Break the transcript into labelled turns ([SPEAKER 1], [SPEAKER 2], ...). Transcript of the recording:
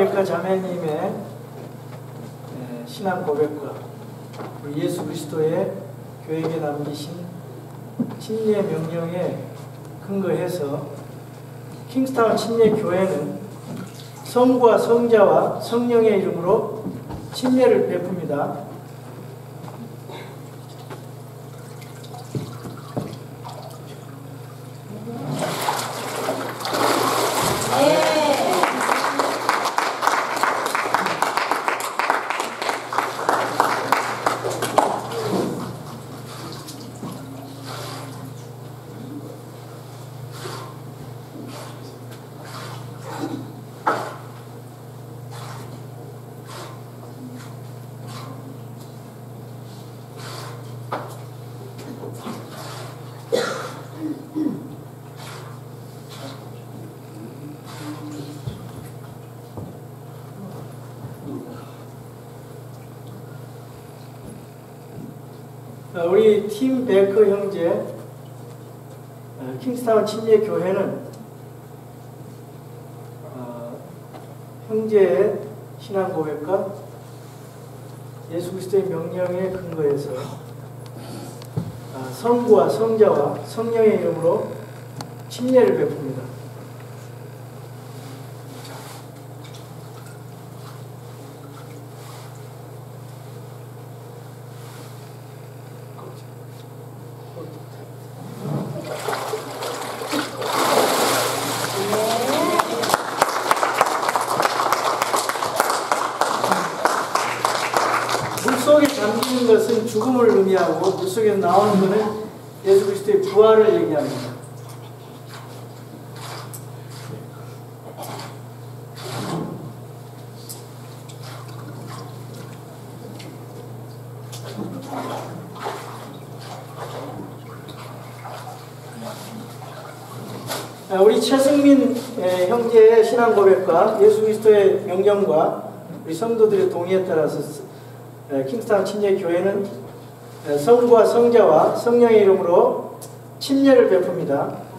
[SPEAKER 1] 백화 자매님의 예, 신앙 고백과 우리 예수 그리스도의 교회에 남기신 침례 명령에 근거해서 킹스타운 침례 교회는 성부와 성자와 성령의 이름으로 침례를 베풉니다. 우리 팀 베커 형제 어, 킹스타운 침례 교회는 어, 형제의 신앙 고백과 예수 그리스도의 명령에 근거해서 어, 성부와 성자와 성령의 이름으로 침례를 베풉니다. 물속에 잠기는 것은 죽음을 의미하고 물속에서 나오는 것은 예수 그리스도의 부활을 얘기합니다. 아, 우리 최승민 에, 형제의 신앙 고백과 예수 그리스도의 명령과 우리 성도들의 동의에 따라서 킹스타운 침례 교회는 에, 성부와 성자와 성령의 이름으로 침례를 베풉니다.